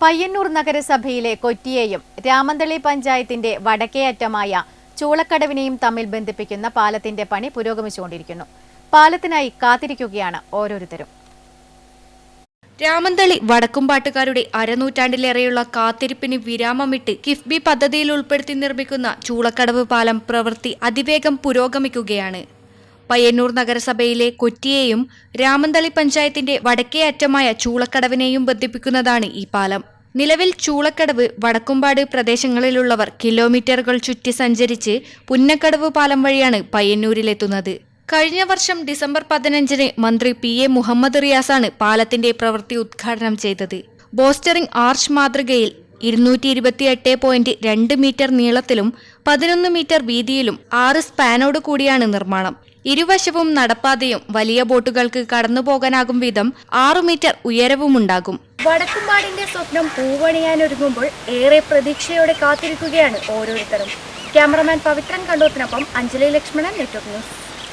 പയ്യന്നൂർ നഗരസഭയിലെ കൊറ്റിയെയും രാമന്തളി പഞ്ചായത്തിന്റെ വടക്കേ അറ്റമായ ചൂളക്കടവിനെയും തമ്മിൽ ബന്ധിപ്പിക്കുന്ന പാലത്തിന്റെ പണി പുരോഗമിച്ചുകൊണ്ടിരിക്കുന്നു. പാലത്തിനായി കാത്തിരിക്കുകയാണ് ഓരോരുത്തരും. രാമന്തളി വടക്കുംപാട്ടുകാരുടെ അരനൂറ്റാണ്ടിലേറെയുള്ള കാത്തിരിപ്പിന് വിരാമമിട്ട് കിഫ്ബി പദ്ധതിയിൽ ഉൾപ്പെടുത്തി നിർമ്മിക്കുന്ന ചൂളക്കടവ് പാലം പ്രവൃത്തി അതിവേഗം പുരോഗമിക്കുകയാണ്. പയ്യന്നൂർ നഗരസഭയിലെ കൊറ്റിയെയും രാമന്തളി പഞ്ചായത്തിന്റെ വടക്കേ അറ്റമായ ചൂളക്കടവിനെയും ബന്ധിപ്പിക്കുന്നതാണ് ഈ പാലം. നിലവിൽ ചൂളക്കടവ് വടക്കുംപാട് പ്രദേശങ്ങളിലുള്ളവർ കിലോമീറ്ററുകൾ ചുറ്റി സഞ്ചരിച്ച് പുന്നക്കടവ് പാലം വഴിയാണ് പയ്യന്നൂരിലെത്തുന്നത്. കഴിഞ്ഞ വർഷം ഡിസംബർ പതിനഞ്ചിന് മന്ത്രി പി എ മുഹമ്മദ് റിയാസാണ് പാലത്തിന്റെ പ്രവൃത്തി ഉദ്ഘാടനം ചെയ്തത്. ബോസ്റ്ററിംഗ് ആർച്ച് മാതൃകയിൽ ഇരുന്നൂറ്റി ഇരുപത്തിയെട്ട് പോയിന്റ് രണ്ട് മീറ്റർ നീളത്തിലും പതിനൊന്ന് മീറ്റർ വീതിയിലും ആറ് സ്പാനോട് കൂടിയാണ് നിർമ്മാണം ഇരുവശവും നടപ്പാതയും വലിയ ബോട്ടുകൾക്ക് കടന്നുപോകാനാകും വിധം ആറു മീറ്റർ ഉയരവുമുണ്ടാകും. വടക്കുംപാടിന്റെ സ്വപ്നം പൂവണിയാനൊരുങ്ങുമ്പോൾ ഏറെ പ്രതീക്ഷയോടെ കാത്തിരിക്കുകയാണ് ഓരോരുത്തരും. ക്യാമറമാൻ പവിത്രൻ കണ്ടോത്തിനൊപ്പം അഞ്ജലി ലക്ഷ്മണൻ നെറ്റ്വർക്ക് ന്യൂസ്.